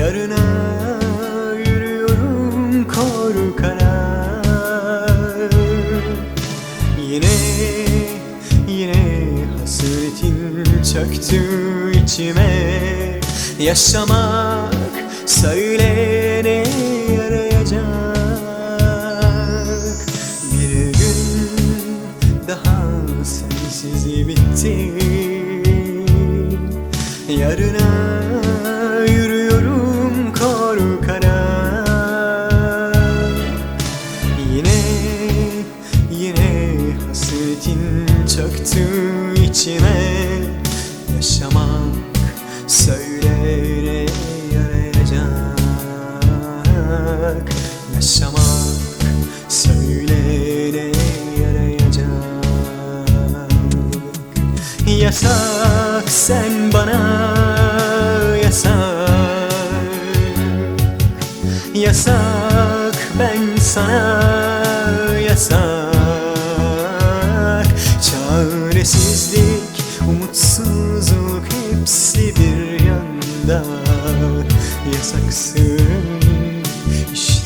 Yarına yürüyorum korkarak Yine yine hasretin çöktü içime. Yaşamak söyle Yaşamak söyle ne yarayacak. Yaşamak söyle ne yarayacak. Yasak sen bana yasak. Yasak ben sana yasak. Çaresizlik, yanda Yasaksın işte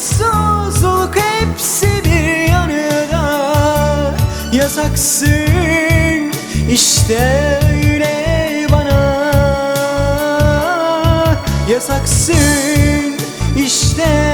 umutsuzluk hepsi bir yanında Yasaksın işte öyle bana. Yasaksın işte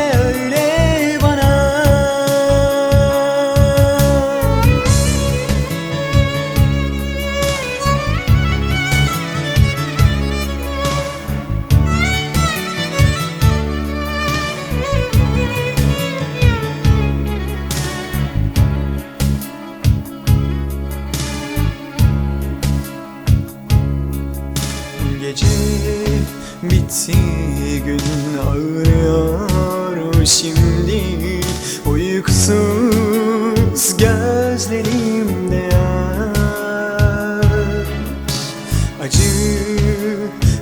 Acı,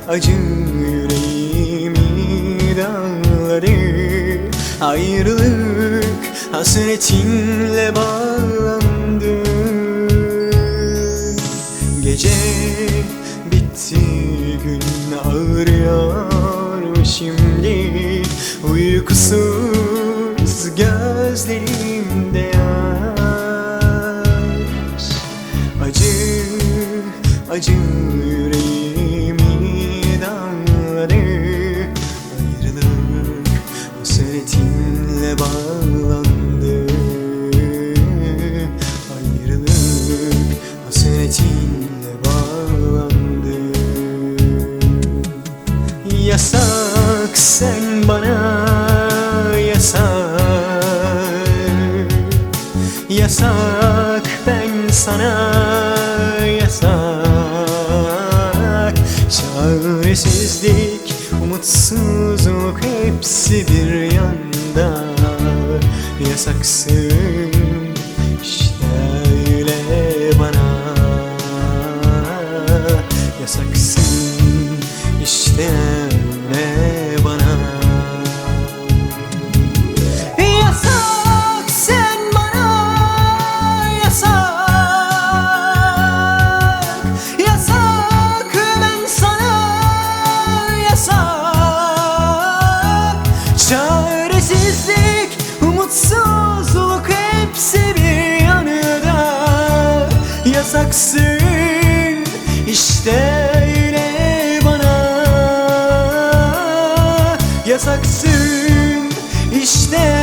acı yüreğimi dağları Ayrılık hasretinle bağlandı sen bana yasak. Yasak ben sana yasak. Çaresizlik, umutsuzluk hepsi bir yanda. Yasaksın işte öyle bana. Yasaksın işte öyle Çaresizlik, umutsuzluk hepsi bir yanında Yasaksın işte öyle bana. Yasaksın işte